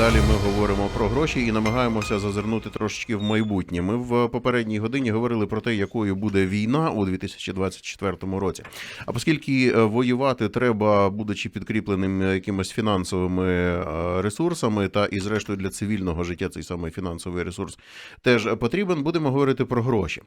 Далі ми говоримо про гроші і намагаємося зазирнути трошечки в майбутнє. Ми в попередній годині говорили про те, якою буде війна у 2024 році. А оскільки е, воювати треба, будучи підкріпленим якимось фінансовими е, ресурсами, та і зрештою для цивільного життя цей самий фінансовий ресурс теж потрібен, будемо говорити про гроші.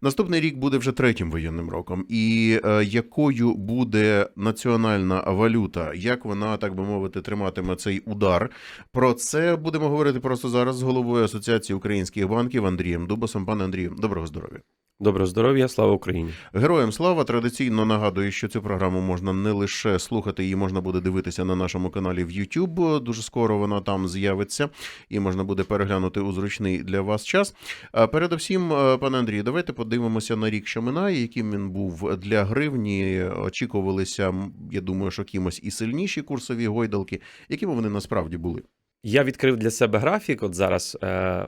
Наступний рік буде вже третім воєнним роком. І е, якою буде національна валюта, як вона, так би мовити, триматиме цей удар? Про це будемо говорити просто зараз з головою Асоціації українських банків Андрієм Дубосом. Пане Андрію, доброго здоров'я. Доброго здоров'я, слава Україні! Героям слава традиційно нагадую, що цю програму можна не лише слухати, її можна буде дивитися на нашому каналі в YouTube. Дуже скоро вона там з'явиться і можна буде переглянути у зручний для вас час. Передусім, е, пане Андрію, давайте подивимося на рік, що минає, яким він був для гривні. Очікувалися, я думаю, що кимось і сильніші курсові гойдалки, якими вони насправді були. Я відкрив для себе графік. От зараз, е,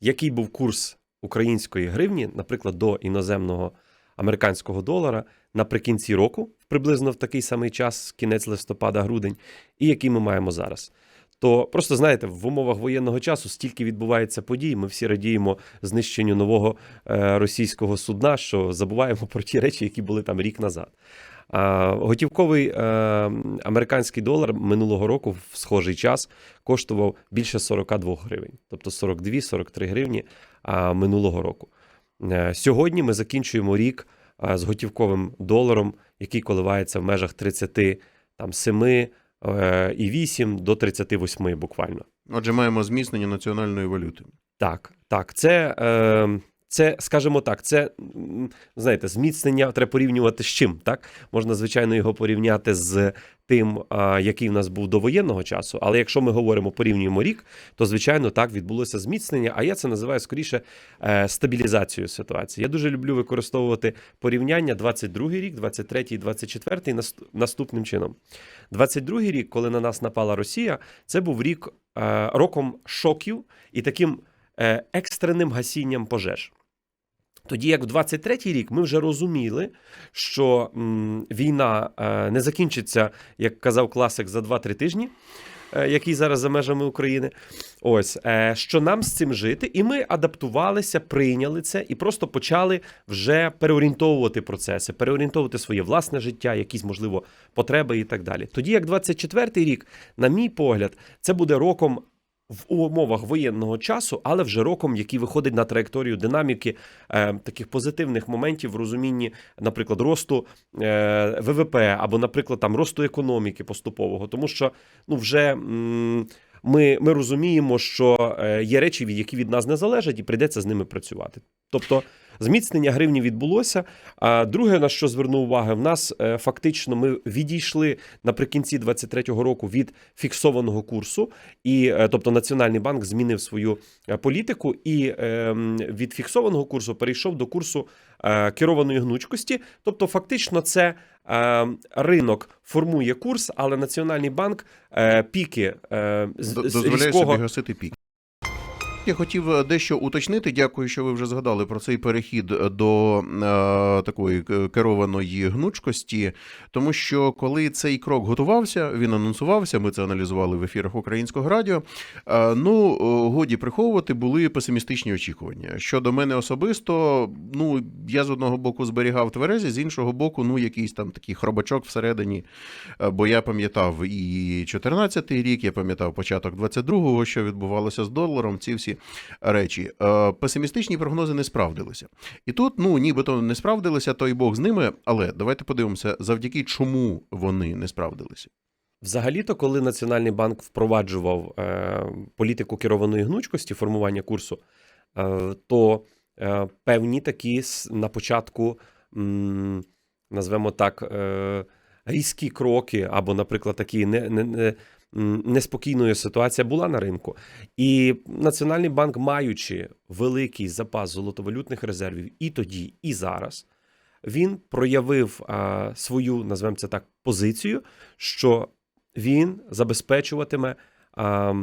який був курс української гривні, наприклад, до іноземного американського долара наприкінці року, приблизно в такий самий час, кінець листопада-грудень, і який ми маємо зараз. То просто знаєте, в умовах воєнного часу стільки відбувається подій. Ми всі радіємо знищенню нового е, російського судна, що забуваємо про ті речі, які були там рік назад. Готівковий е, американський долар минулого року в схожий час коштував більше 42 гривень, тобто 42-43 гривні минулого року. Е, сьогодні ми закінчуємо рік а, з готівковим доларом, який коливається в межах 37 е, і 8 до 38 буквально. Отже, маємо зміцнення національної валюти. Так, так, це, е, це, скажімо так, це знаєте, зміцнення треба порівнювати з чим. Так можна звичайно його порівняти з тим, який в нас був до воєнного часу. Але якщо ми говоримо порівнюємо рік, то звичайно так відбулося зміцнення. А я це називаю скоріше е, стабілізацією ситуації. Я дуже люблю використовувати порівняння 22-й рік, 23-й, 24-й наст- наступним чином. 22-й рік, коли на нас напала Росія, це був рік е, роком шоків і таким е, екстреним гасінням пожеж. Тоді, як в 23-й рік, ми вже розуміли, що м, війна е, не закінчиться, як казав класик, за 2-3 тижні, е, який зараз за межами України. Ось е, що нам з цим жити, і ми адаптувалися, прийняли це і просто почали вже переорієнтовувати процеси, переорієнтовувати своє власне життя, якісь можливо потреби і так далі. Тоді, як 24-й рік, на мій погляд, це буде роком. В умовах воєнного часу, але вже роком, який виходить на траєкторію динаміки е, таких позитивних моментів в розумінні, наприклад, росту е, ВВП або, наприклад, там росту економіки поступового, тому що ну вже. М- ми, ми розуміємо, що е, є речі, які від нас не залежать, і прийдеться з ними працювати. Тобто зміцнення гривні відбулося. А друге, на що звернув увагу, в нас е, фактично ми відійшли наприкінці 23-го року від фіксованого курсу, і е, тобто Національний банк змінив свою політику і е, від фіксованого курсу перейшов до курсу керованої гнучкості. Тобто, фактично, це е, ринок формує курс, але Національний банк е, піки е, з дозволяє різкого собі гасити пік. Я хотів е, дещо уточнити. Дякую, що ви вже згадали про цей перехід до е, такої керованої гнучкості. Тому що коли цей крок готувався, він анонсувався. Ми це аналізували в ефірах українського радіо. Е, ну е, годі приховувати були песимістичні очікування. Щодо мене особисто, ну я з одного боку зберігав тверезі, з іншого боку, ну якийсь там такий хробачок всередині. Е, Бо я пам'ятав і 14-й рік, я пам'ятав початок 22-го, що відбувалося з доларом. Ці всі речі. Е, Песимістичні прогнози не справдилися. І тут, ну нібито не справдилися, то й Бог з ними. Але давайте подивимося, завдяки чому вони не справдилися. Взагалі-то, коли Національний банк впроваджував е, політику керованої гнучкості, формування курсу, е, то е, певні такі на початку, м, назвемо так, е, різкі кроки, або, наприклад, такі не, не, не, неспокійною ситуація була на ринку. І Національний банк, маючи великий запас золотовалютних резервів і тоді, і зараз, він проявив свою, назвемо це так, позицію, що він забезпечуватиме е,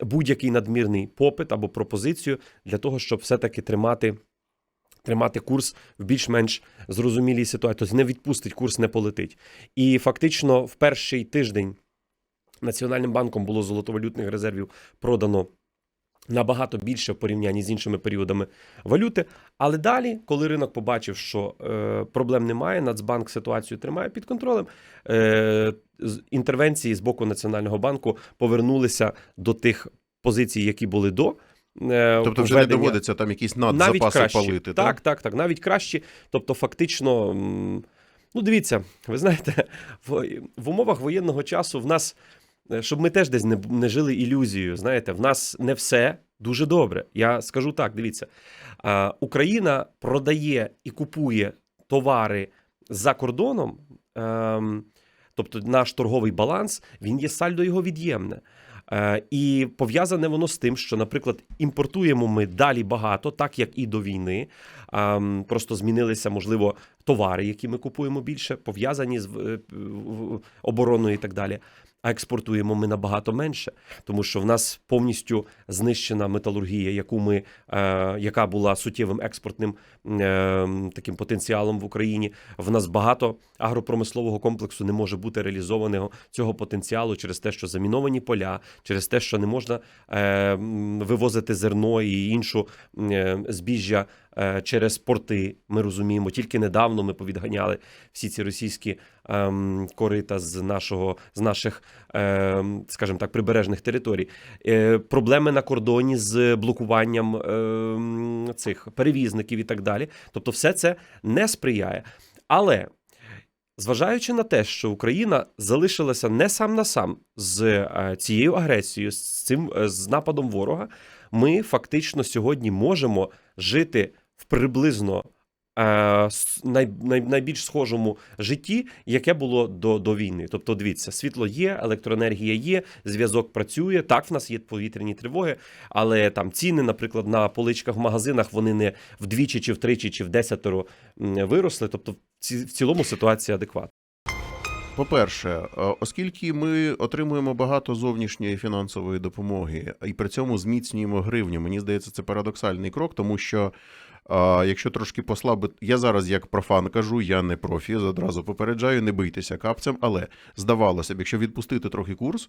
будь-який надмірний попит або пропозицію для того, щоб все-таки тримати. Тримати курс в більш-менш зрозумілій ситуації, тобто не відпустить, курс не полетить. І фактично в перший тиждень Національним банком було золотовалютних резервів продано набагато більше в порівнянні з іншими періодами валюти. Але далі, коли ринок побачив, що е, проблем немає, Нацбанк ситуацію тримає під контролем. Е, інтервенції з боку Національного банку повернулися до тих позицій, які були до. е, Тобто вже не доводиться там якісь надзапаси палити. Так, так, так, навіть краще. Тобто, фактично, ну дивіться, ви знаєте, в, в умовах воєнного часу в нас, щоб ми теж десь не, не жили ілюзією, знаєте, в нас не все дуже добре. Я скажу так: дивіться, Україна продає і купує товари за кордоном. ем, Тобто наш торговий баланс, він є сальдо його від'ємне. Е, і пов'язане воно з тим, що, наприклад, імпортуємо ми далі багато, так як і до війни. Ем, просто змінилися, можливо, товари, які ми купуємо більше, пов'язані з е, обороною і так далі. А експортуємо ми набагато менше, тому що в нас повністю знищена металургія, яку ми, е, яка була суттєвим експортним е, таким потенціалом в Україні. В нас багато агропромислового комплексу не може бути реалізованого цього потенціалу через те, що заміновані поля, через те, що не можна е, вивозити зерно і іншу е, збіжжя е, через порти. Ми розуміємо, тільки недавно ми повідганяли всі ці російські ем, корита з нашого з наших, ем, скажімо так, прибережних територій. Е, проблеми на кордоні з блокуванням ем, цих перевізників і так далі. Тобто, все це не сприяє. Але зважаючи на те, що Україна залишилася не сам на сам з е, цією агресією, з цим е, з нападом ворога, ми фактично сьогодні можемо жити в приблизно. Е, най, найбільш схожому житті, яке було до, до війни. Тобто, дивіться, світло є, електроенергія є, зв'язок працює. Так, в нас є повітряні тривоги, але там ціни, наприклад, на поличках в магазинах вони не вдвічі, чи втричі, чи в десятеро виросли. Тобто, в цілому ситуація адекватна. По-перше, е, оскільки ми отримуємо багато зовнішньої фінансової допомоги і при цьому зміцнюємо гривню, мені здається, це парадоксальний крок, тому що. А, якщо трошки послабити, я зараз як профан кажу, я не профі, одразу попереджаю, не бийтеся капцем, але здавалося б, якщо відпустити трохи курс,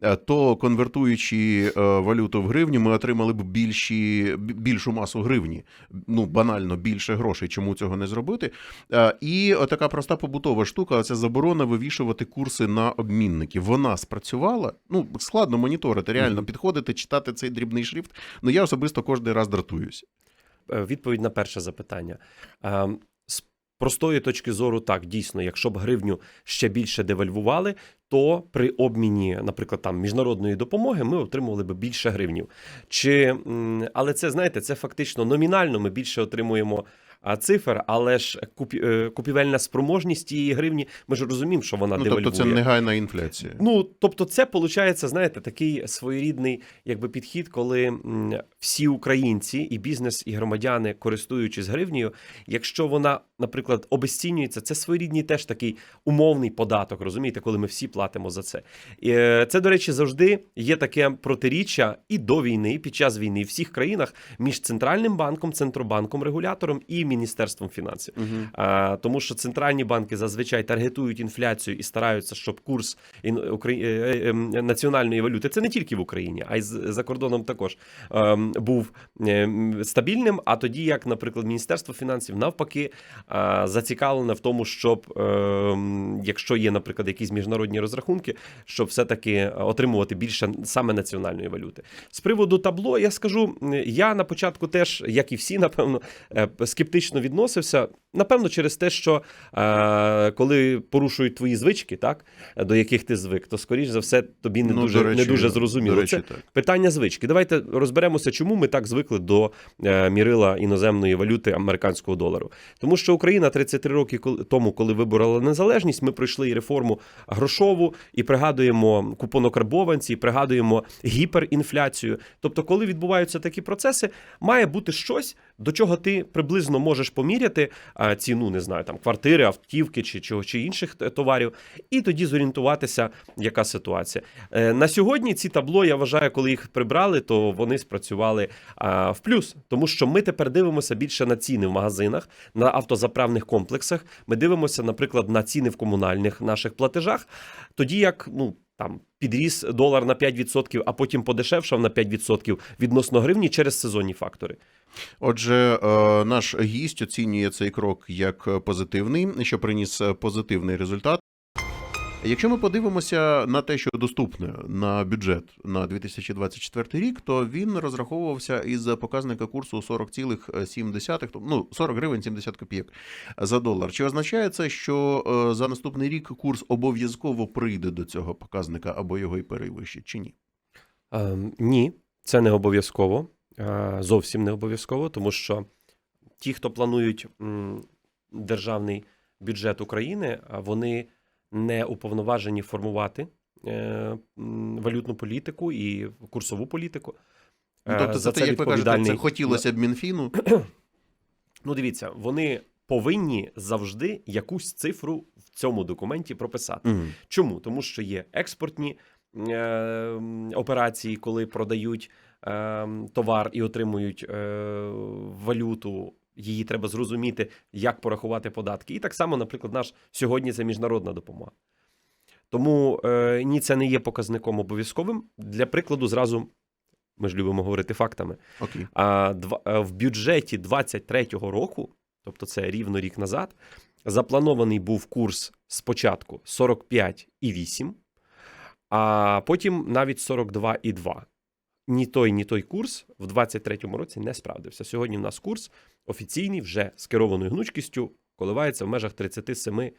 е, то конвертуючи е, валюту в гривню, ми отримали б більші, більшу масу гривні. Ну, банально більше грошей. Чому цього не зробити? Е, І така проста побутова штука це заборона вивішувати курси на обмінників. Вона спрацювала. Ну, складно моніторити, реально підходити, читати цей дрібний шрифт. Ну я особисто кожен раз дратуюсь. Е, Відповідь на перше запитання. Е, З простої точки зору, так, дійсно, якщо б гривню ще більше девальвували, то при обміні, наприклад, там міжнародної допомоги ми отримували б більше гривнів. Чи, але це, знаєте, це фактично номінально ми більше отримуємо цифр, але ж е, купівельна спроможність тієї гривні, ми ж розуміємо, що вона Ну, девальвує. тобто це негайна інфляція. Ну, тобто, це виходить, знаєте, такий своєрідний якби підхід, коли всі українці, і бізнес, і громадяни, користуючись гривнею, якщо вона, наприклад, обесцінюється, це своєрідний теж такий умовний податок, розумієте, коли ми всі платимо за це. І, е, це, до речі, завжди є таке протиріччя і до війни, і під час війни в всіх країнах між центральним банком, центробанком, регулятором і міністерством фінансів. Угу. А, тому що центральні банки зазвичай таргетують інфляцію і стараються, щоб курс е, е, ем, національної валюти це не тільки в Україні, а й за кордоном також ем, був ем, стабільним. А тоді, як, наприклад, Міністерство фінансів навпаки а, зацікавлене в тому, щоб ем, якщо є, наприклад, якісь міжнародні розрахунки, щоб все-таки отримувати більше саме національної валюти. З приводу табло, я скажу, я на початку теж, як і всі, напевно, е, скептично відносився. Напевно, через те, що е, коли порушують твої звички, так до яких ти звик, то скоріш за все тобі не дуже не дуже зрозуміло. Ну, речі, Це так. питання звички. Давайте розберемося, чому ми так звикли до е, мірила іноземної валюти американського долару. Тому що Україна 33 роки тому, коли виборола незалежність, ми пройшли і реформу грошову, і пригадуємо купонокарбованці, і пригадуємо гіперінфляцію. Тобто, коли відбуваються такі процеси, має бути щось, до чого ти приблизно можеш поміряти ціну, не знаю, там квартири, автівки чи чого чи інших товарів, і тоді зорієнтуватися, яка ситуація. Е, на сьогодні ці табло, я вважаю, коли їх прибрали, то вони спрацювали в плюс, тому що ми тепер дивимося більше на ціни в магазинах, на автозаправних комплексах. Ми дивимося, наприклад, на ціни в комунальних наших платежах, тоді як ну. Там підріс долар на 5%, а потім подешевшав на 5% відносно гривні через сезонні фактори. Отже, е, наш гість оцінює цей крок як позитивний, що приніс позитивний результат. Якщо ми подивимося на те, що доступне на бюджет на 2024 рік, то він розраховувався із показника курсу 40,7, ну 40 гривень 70 копійок за долар. Чи означає це, що е, за наступний рік курс обов'язково прийде до цього показника або його і перевищить, чи ні? Е, ні, це не обов'язково, е, зовсім не обов'язково, тому що ті, хто планують державний бюджет України, а вони не уповноважені формувати е, валютну політику і курсову політику. Ну, Е, тобто, за те, як ви кажете, це хотілося б Мінфіну. Ну, дивіться, вони повинні завжди якусь цифру в цьому документі прописати. Мгм. Чому? Тому що є експортні е, операції, коли продають е, товар і отримують е, валюту. Її треба зрозуміти, як порахувати податки. І так само, наприклад, наш сьогодні це міжнародна допомога. Тому е, ні, це не є показником обов'язковим. Для прикладу, зразу ми ж любимо говорити фактами. Окей. А два- е, в бюджеті 23-го року, тобто це рівно рік назад, запланований був курс спочатку 45,8, а потім навіть 42,2. Ні той, ні той курс в 23-му році не справдився. Сьогодні в нас курс офіційний вже з керованою гнучкістю коливається в межах 37,3,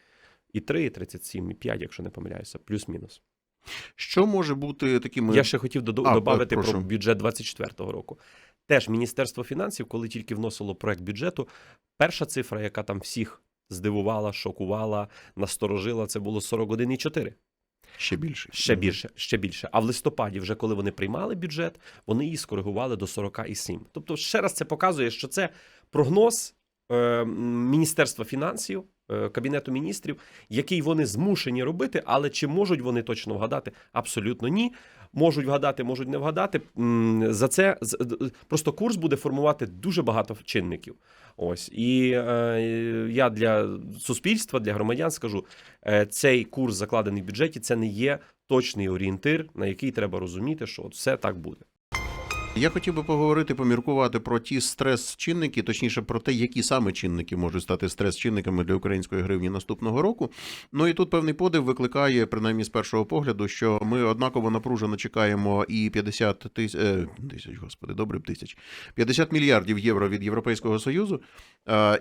37,5, якщо не помиляюся, плюс-мінус. Що може бути такими Я ще хотів додати прошу. про бюджет 24-го року. Теж Міністерство фінансів, коли тільки вносило проект бюджету, перша цифра, яка там всіх здивувала, шокувала, насторожила, це було 41,4. Ще більше? Ще більше, ще більше. А в листопаді, вже коли вони приймали бюджет, вони її скоригували до 40,7. Тобто, ще раз це показує, що це прогноз е, Міністерства фінансів, е, Кабінету міністрів, який вони змушені робити, але чи можуть вони точно вгадати? Абсолютно ні. Можуть вгадати, можуть не вгадати. За це просто курс буде формувати дуже багато чинників. Ось і е, я для суспільства, для громадян скажу: е, цей курс закладений в бюджеті, це не є точний орієнтир, на який треба розуміти, що от все так буде. Я хотів би поговорити, поміркувати про ті стрес-чинники, точніше про те, які саме чинники можуть стати стрес-чинниками для української гривні наступного року. Ну і тут певний подив викликає, принаймні з першого погляду, що ми однаково напружено чекаємо і 50 тисяч, е, тисяч, господи, добре тисяч, 50 мільярдів євро від Європейського Союзу,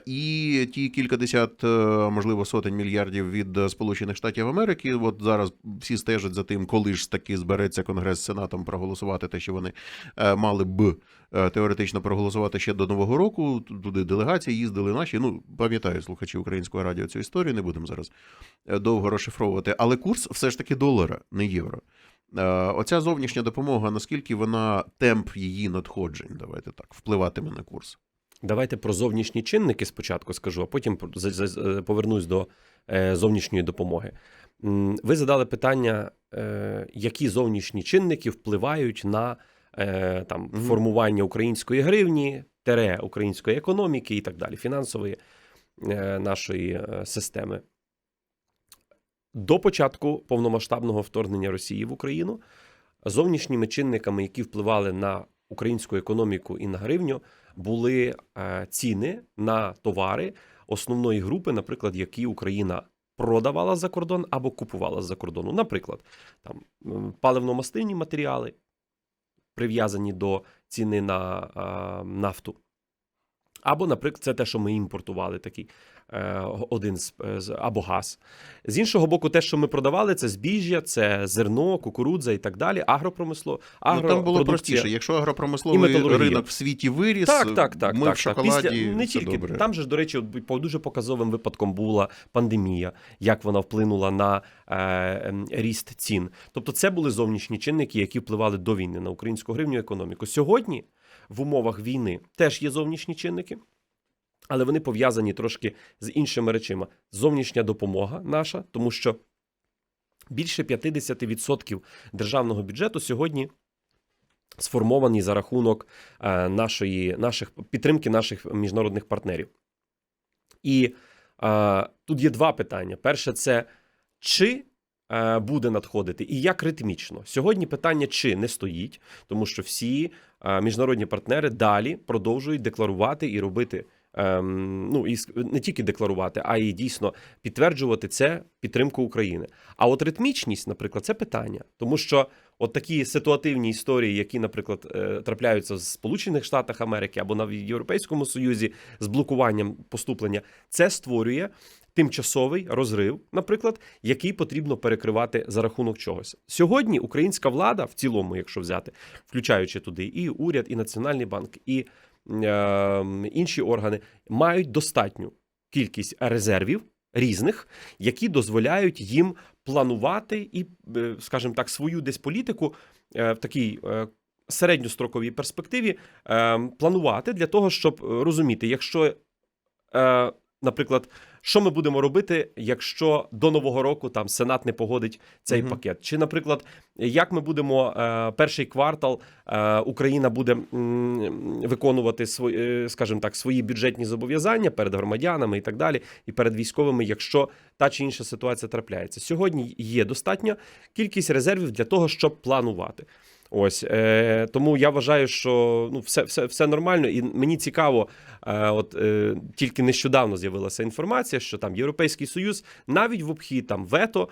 і ті кількадесят, е, можливо, сотень мільярдів від Сполучених Штатів Америки. От зараз всі стежать за тим, коли ж таки збереться Конгрес з Сенатом проголосувати те, що вони е, мали б е, теоретично проголосувати ще до Нового року. Туди делегації їздили наші. Ну, пам'ятаю слухачі українського радіо цю історію, не будемо зараз е, довго розшифровувати. Але курс все ж таки долара, не євро. Е, Оця зовнішня допомога, наскільки вона темп її надходжень, давайте так, впливатиме на курс. Давайте про зовнішні чинники спочатку скажу, а потім повернусь до зовнішньої допомоги. Ви задали питання, які зовнішні чинники впливають на е, там, Мгм. формування української гривні, тере української економіки і так далі, фінансової е, нашої е, системи. До початку повномасштабного вторгнення Росії в Україну зовнішніми чинниками, які впливали на українську економіку і на гривню, були е, ціни на товари основної групи, наприклад, які Україна продавала за кордон або купувала за кордону. Наприклад, там паливно-мастильні матеріали, прив'язані до ціни на нафту. Або, наприклад, це те, що ми імпортували, такий один з, з або газ. З іншого боку, те, що ми продавали, це збіжжя, це зерно, кукурудза і так далі. Агропромисло, Ну, там було простіше. Якщо агропромисловий ринок в світі виріс, Так, так, так. ми так, в шоколаді Так. Після, не все тільки добре. там же ж, до речі, по дуже показовим випадком була пандемія, як вона вплинула на е, ем, ріст цін. Тобто, це були зовнішні чинники, які впливали до війни на українську гривню економіку. Сьогодні в умовах війни теж є зовнішні чинники. Але вони пов'язані трошки з іншими речима. Зовнішня допомога наша, тому що більше 50% державного бюджету сьогодні сформовані за рахунок е, нашої, наших підтримки наших міжнародних партнерів. І е, тут є два питання. Перше, це чи е, буде надходити і як ритмічно. Сьогодні питання чи не стоїть, тому що всі е, міжнародні партнери далі продовжують декларувати і робити. Ем, Ну і не тільки декларувати, а й дійсно підтверджувати це підтримку України. А от ритмічність, наприклад, це питання, тому що от такі ситуативні історії, які, наприклад, е, трапляються в Сполучених Штатах Америки або в Європейському Союзі з блокуванням поступлення, це створює тимчасовий розрив, наприклад, який потрібно перекривати за рахунок чогось. Сьогодні українська влада, в цілому, якщо взяти, включаючи туди і уряд, і Національний банк, і інші органи, мають достатню кількість резервів різних, які дозволяють їм планувати і, е, скажімо так, свою десь політику е, в такій. е, Середньостроковій перспективі е, планувати для того, щоб розуміти, якщо наприклад, що ми будемо робити, якщо до нового року там Сенат не погодить цей Мгм. пакет? Чи, наприклад, як ми будемо е, перший квартал е, Україна буде м, виконувати свої, е, скажімо так, свої бюджетні зобов'язання перед громадянами і так далі, і перед військовими, якщо та чи інша ситуація трапляється? Сьогодні є достатня кількість резервів для того, щоб планувати. Ось е, тому я вважаю, що ну все, все, все нормально, і мені цікаво. Е, от е, тільки нещодавно з'явилася інформація, що там Європейський Союз навіть в обхід там вето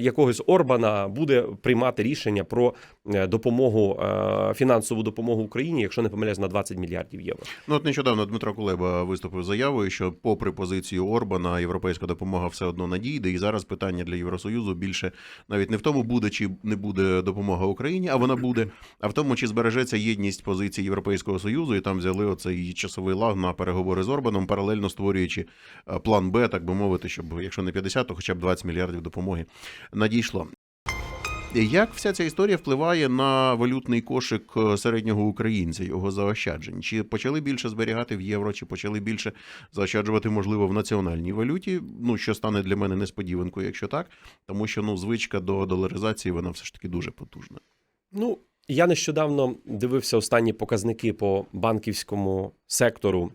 якогось Орбана буде приймати рішення про е, допомогу, е, фінансову допомогу Україні, якщо не помиляюсь, на 20 мільярдів євро. Ну, от нещодавно Дмитро Кулеба виступив заявою, що, попри позицію Орбана, європейська допомога все одно надійде. І зараз питання для Євросоюзу більше навіть не в тому, буде чи не буде допомога Україні, а вона буде, а в тому, чи збережеться єдність позицій Європейського союзу, і там взяли оцей часовий лаг на переговори з Орбаном, паралельно створюючи е, план Б, так би мовити, щоб якщо не 50, то хоча б 20 мільярдів допомоги надійшло. Як вся ця історія впливає на валютний кошик е, середнього українця, його заощаджень? Чи почали більше зберігати в євро, чи почали більше заощаджувати, можливо, в національній валюті? Ну, що стане для мене несподіванкою, якщо так, тому що ну, звичка до доларизації вона все ж таки дуже потужна. Ну, я нещодавно дивився останні показники по банківському сектору.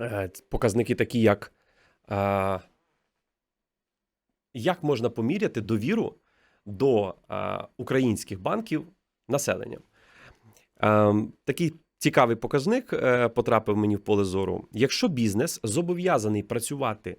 Е, Показники такі, як е, як можна поміряти довіру до е, українських банків населенням. Е, Такий цікавий показник е, потрапив мені в поле зору. Якщо бізнес зобов'язаний працювати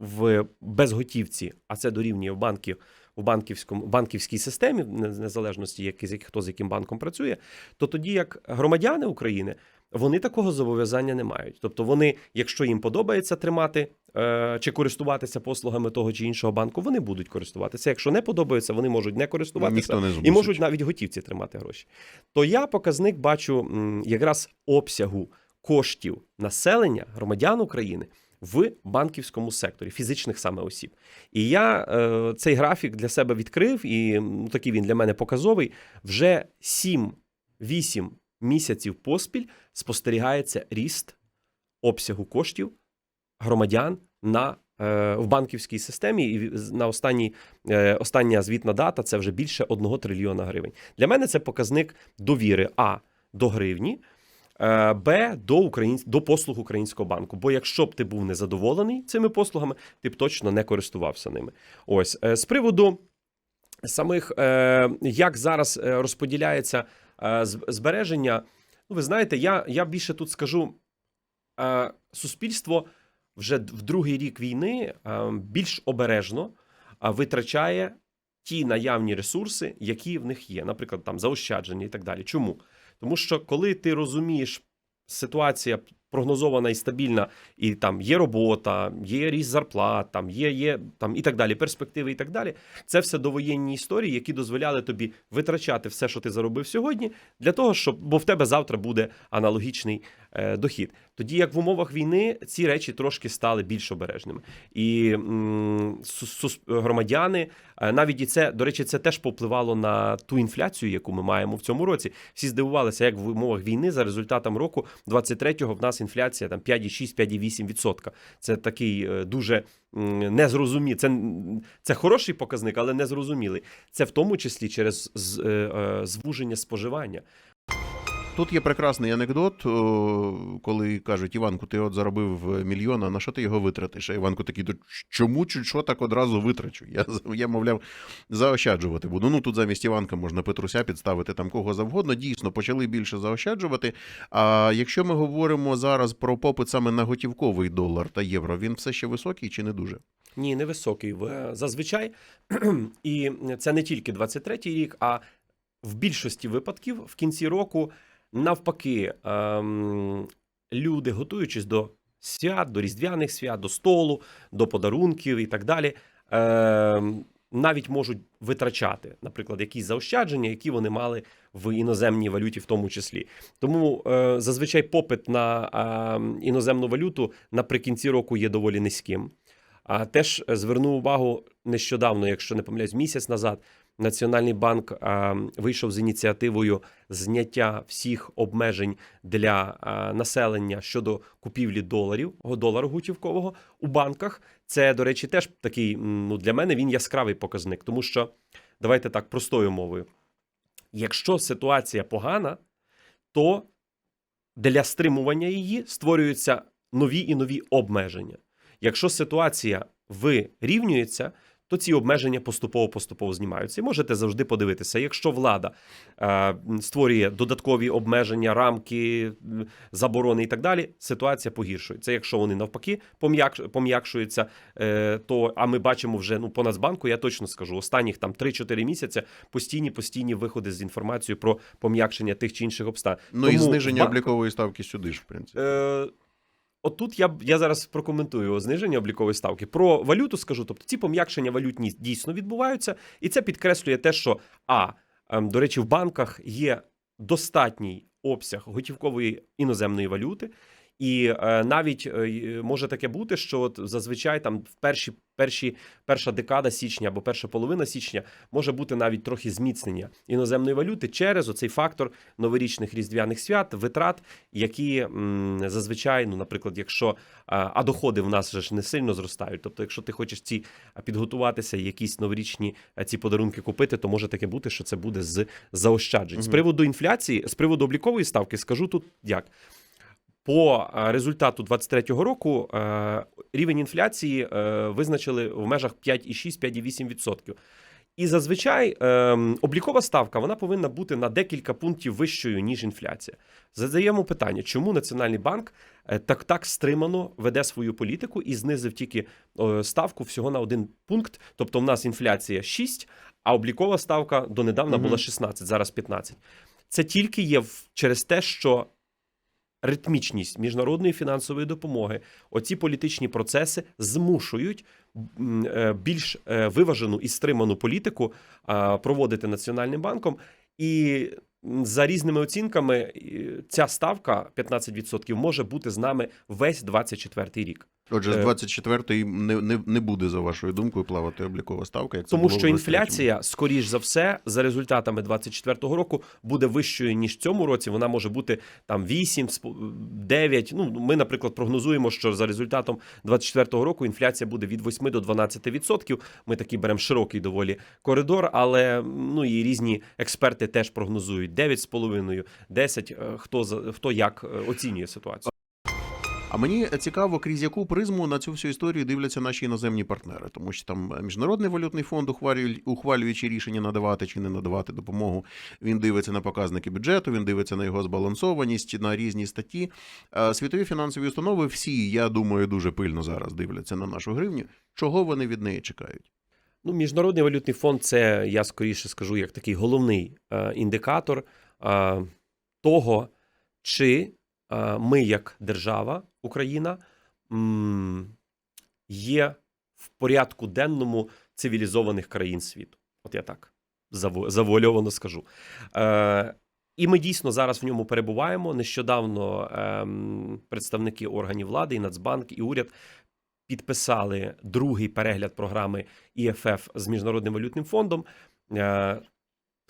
в безготівці, а це дорівнює банків в банківському банківській системі, в незалежності як- хто з яким банком працює, то тоді як громадяни України вони такого зобов'язання не мають. Тобто, вони, якщо їм подобається тримати е, чи користуватися послугами того чи іншого банку, вони будуть користуватися. Якщо не подобається, вони можуть не користуватися не і можуть навіть готівці тримати гроші. То я показник бачу якраз обсягу коштів населення громадян України в банківському секторі, фізичних саме осіб. І я е, цей графік для себе відкрив, і ну, такий він для мене показовий. Вже 7-8 місяців поспіль спостерігається ріст обсягу коштів громадян на. е, В банківській системі і на останній е, остання звітна дата це вже більше 1 трильйона гривень. Для мене це показник довіри А до гривні, е, Б до українсь... до послуг українського банку. Бо якщо б ти був незадоволений цими послугами, ти б точно не користувався ними. Ось е, з приводу самих, е, як зараз розподіляється збереження. Ну, ви знаєте, я, я більше тут скажу, е, суспільство вже в другий рік війни е, більш обережно е, витрачає ті наявні ресурси, які в них є, наприклад, там заощадження і так далі. Чому? Тому що коли ти розумієш, ситуація прогнозована і стабільна, і там є робота, є ріст зарплат, там є, є там і так далі, перспективи і так далі. Це все довоєнні історії, які дозволяли тобі витрачати все, що ти заробив сьогодні, для того, щоб бо в тебе завтра буде аналогічний дохід. Тоді як в умовах війни ці речі трошки стали більш обережними. І м, громадяни, е, навіть і це, до речі, це теж повпливало на ту інфляцію, яку ми маємо в цьому році. Всі здивувалися, як в умовах війни за результатом року 23-го в нас інфляція там 5,6-5,8%. Це такий е, дуже незрозумілий. Це, це хороший показник, але незрозумілий. Це в тому числі через е, е, звуження споживання. Тут є прекрасний анекдот, коли кажуть, Іванку, ти от заробив мільйон, а на що ти його витратиш? А Іванку такий, «То чому чи що так одразу витрачу? Я, я мовляв, заощаджувати буду. Ну тут замість Іванка можна Петруся підставити там кого завгодно. Дійсно, почали більше заощаджувати. А якщо ми говоримо зараз про попит саме на готівковий долар та євро, він все ще високий чи не дуже? Ні, невисокий. В- Зазвичай, і це не тільки 23-й рік, а в більшості випадків в кінці року, навпаки, ем, люди, готуючись до свят, до різдвяних свят, до столу, до подарунків і так далі, ем, навіть можуть витрачати, наприклад, якісь заощадження, які вони мали в іноземній валюті, в тому числі. Тому е, зазвичай попит на е, іноземну валюту наприкінці року є доволі низьким. А теж звернув увагу нещодавно, якщо не помиляюсь, місяць назад Національний банк вийшов з ініціативою зняття всіх обмежень для населення щодо купівлі доларів, долару готівкового у банках. Це, до речі, теж такий ну, для мене він яскравий показник, тому що давайте так простою мовою. Якщо ситуація погана, то для стримування її створюються нові і нові обмеження. Якщо ситуація вирівнюється, то ці обмеження поступово-поступово знімаються. І можете завжди подивитися, якщо влада е, створює додаткові обмеження, рамки, заборони і так далі, ситуація погіршується. Якщо вони навпаки пом'як- пом'якшуються, е, то а ми бачимо вже ну по Нацбанку, я точно скажу, останніх там 3-4 місяці постійні постійні виходи з інформацією про пом'якшення тих чи інших обставин. Ну і зниження ба- облікової ставки сюди ж, в принципі. Е, Отут я, я зараз прокоментую зниження облікової ставки. Про валюту скажу, тобто ці пом'якшення валютні дійсно відбуваються, і це підкреслює те, що а ем, до речі, в банках є достатній обсяг готівкової іноземної валюти. І е, навіть е, може таке бути, що от зазвичай там в перші, перші перша декада січня або перша половина січня може бути навіть трохи зміцнення іноземної валюти через оцей фактор новорічних різдвяних свят, витрат, які м, зазвичай, ну, наприклад, якщо а, а доходи в нас же ж не сильно зростають. Тобто, якщо ти хочеш ці підготуватися, якісь новорічні ці подарунки купити, то може таке бути, що це буде з заощаджень. З приводу інфляції, з приводу облікової ставки, скажу тут як. По е, результату 2023 року е, рівень інфляції е, визначили в межах 5,6-5,8%. І зазвичай ем, облікова ставка вона повинна бути на декілька пунктів вищою, ніж інфляція. Задаємо питання, чому Національний банк так так стримано веде свою політику і знизив тільки ставку всього на один пункт. Тобто, в нас інфляція 6, а облікова ставка донедавна Мгм. була 16, зараз 15. Це тільки є через те, що ритмічність міжнародної фінансової допомоги, оці політичні процеси змушують е, більш е, виважену і стриману політику проводити Національним банком. І за різними оцінками ця ставка 15% може бути з нами весь 24 рік. Отже, з Е, 24-ї не, не, не буде, за вашою думкою, плавати облікова ставка. Як Тому що інфляція, скоріш за все, за результатами 24-го року буде вищою ніж в цьому році. Вона може бути там 8, спо- 9. Ну ми, наприклад, прогнозуємо, що за результатом 24-го року інфляція буде від 8 до 12%. Ми такий беремо широкий доволі коридор, але ну і різні експерти теж прогнозують 9,5, 10, е, Хто хто як е, оцінює ситуацію. А мені цікаво, крізь яку призму на цю всю історію дивляться наші іноземні партнери, тому що там міжнародний валютний фонд, ухвалюючи рішення надавати чи не надавати допомогу, він дивиться на показники бюджету, він дивиться на його збалансованість, на різні статті. Світові фінансові установи всі, я думаю, дуже пильно зараз дивляться на нашу гривню. Чого вони від неї чекають? Ну, міжнародний валютний фонд це я скоріше скажу як такий головний е, індикатор е, того, чи е, ми, як держава, Україна, є в порядку денному цивілізованих країн світу. От я так завуальовано скажу. Е, і ми дійсно зараз в ньому перебуваємо. Нещодавно ем, представники органів влади, і Нацбанк, і уряд підписали другий перегляд програми ІФФ з Міжнародним валютним фондом.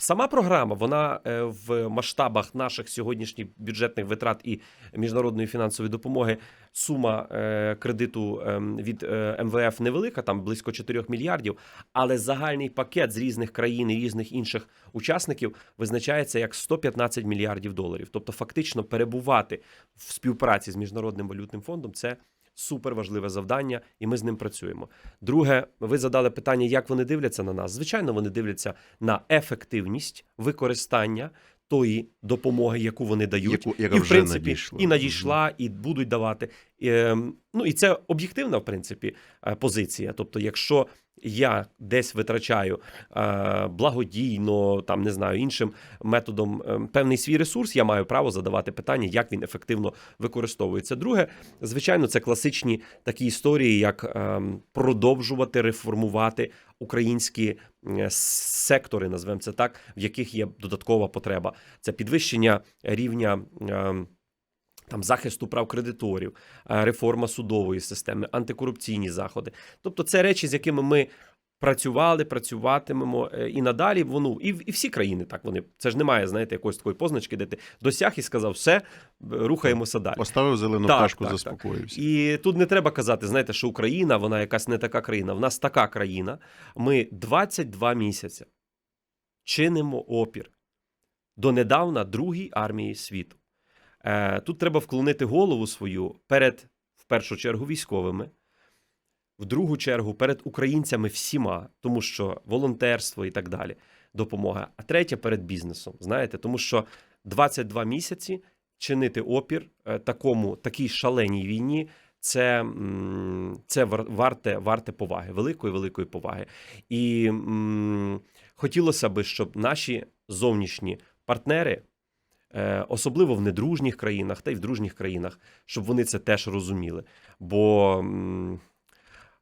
Сама програма, вона е, в масштабах наших сьогоднішніх бюджетних витрат і міжнародної фінансової допомоги сума е, кредиту ем, від е, МВФ невелика, там близько 4 мільярдів. Але загальний пакет з різних країн і різних інших учасників визначається як 115 мільярдів доларів. Тобто, фактично перебувати в співпраці з міжнародним валютним фондом це супер важливе завдання, і ми з ним працюємо. Друге, ви задали питання, як вони дивляться на нас. Звичайно, вони дивляться на ефективність використання тої допомоги, яку вони дають, Яку- яка і в вже принципі надійшла. і надійшла, і будуть давати. Ем, ну і це об'єктивна, в принципі, е, позиція. Тобто, якщо я десь витрачаю е, благодійно, там не знаю, іншим методом е, певний свій ресурс, я маю право задавати питання, як він ефективно використовується. Друге, звичайно, це класичні такі історії, як е, продовжувати реформувати українські сектори, назвемо це так, в яких є додаткова потреба. Це підвищення рівня. Там захисту прав кредиторів, е, реформа судової системи, антикорупційні заходи. Тобто, це речі, з якими ми працювали, працюватимемо е, і надалі. Воно і, і всі країни так вони. Це ж немає, знаєте, якоїсь такої позначки, де ти досяг і сказав, все, рухаємося далі. Поставив зелену Так, пташку, так, так. І тут не треба казати, знаєте, що Україна, вона якась не така країна. В нас така країна. Ми 22 місяці чинимо опір донедавна другій армії світу. Е, тут треба вклонити голову свою перед, в першу чергу, військовими, в другу чергу перед українцями всіма, тому що волонтерство і так далі, допомога. А третє перед бізнесом. Знаєте, тому що 22 місяці чинити опір е, такому, такій шаленій війні. Це, це варте, варте поваги, великої великої поваги. І м, хотілося би, щоб наші зовнішні партнери, особливо в недружніх країнах та й в дружніх країнах, щоб вони це теж розуміли. Бо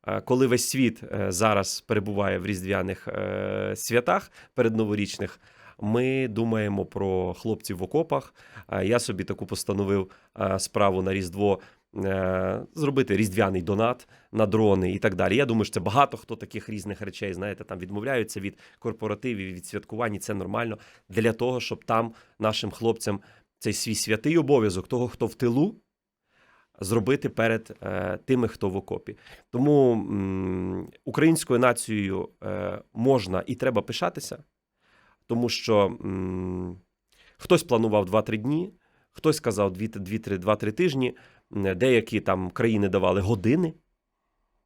е, коли весь світ е, зараз перебуває в різдвяних е, святах передноворічних, ми думаємо про хлопців в окопах. Е, Я собі таку постановив е, справу на Різдво. Е, Зробити різдвяний донат на дрони і так далі. Я думаю, що це багато хто таких різних речей, знаєте, там відмовляються від корпоративів, від святкувань, і це нормально для того, щоб там нашим хлопцям цей свій святий обов'язок того, хто в тилу, зробити перед е, тими, хто в окопі. Тому м, українською нацією е, можна і треба пишатися, тому що м, хтось планував 2-3 дні, хтось сказав 2-3 тижні, деякі там країни давали години.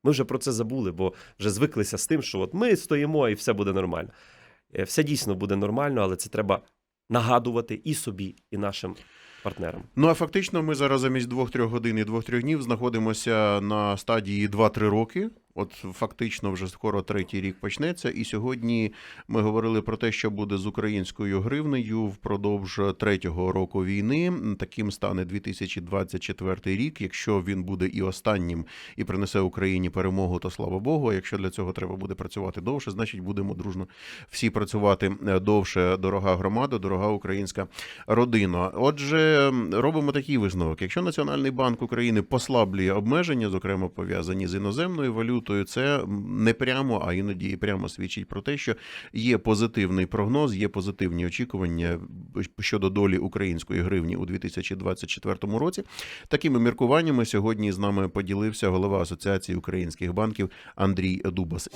Ми вже про це забули, бо вже звиклися з тим, що от ми стоїмо і все буде нормально. Е, Все дійсно буде нормально, але це треба нагадувати і собі, і нашим партнерам. Ну а фактично, ми зараз замість двох-трьох годин і двох-трьох днів знаходимося на стадії 2-3 роки. От фактично вже скоро третій рік почнеться. І сьогодні ми говорили про те, що буде з українською гривнею впродовж третього року війни. Таким стане 2024 рік. Якщо він буде і останнім і принесе Україні перемогу, то слава Богу. А якщо для цього треба буде працювати довше, значить будемо дружно всі працювати е, довше. Дорога громада, дорога українська родина. Отже, робимо такий висновок. Якщо Національний банк України послаблює обмеження, зокрема пов'язані з іноземною валютою, це не прямо, а іноді і прямо свідчить про те, що є позитивний прогноз, є позитивні очікування щодо долі української гривні у 2024 році. Такими міркуваннями сьогодні з нами поділився голова Асоціації українських банків Андрій Дубас.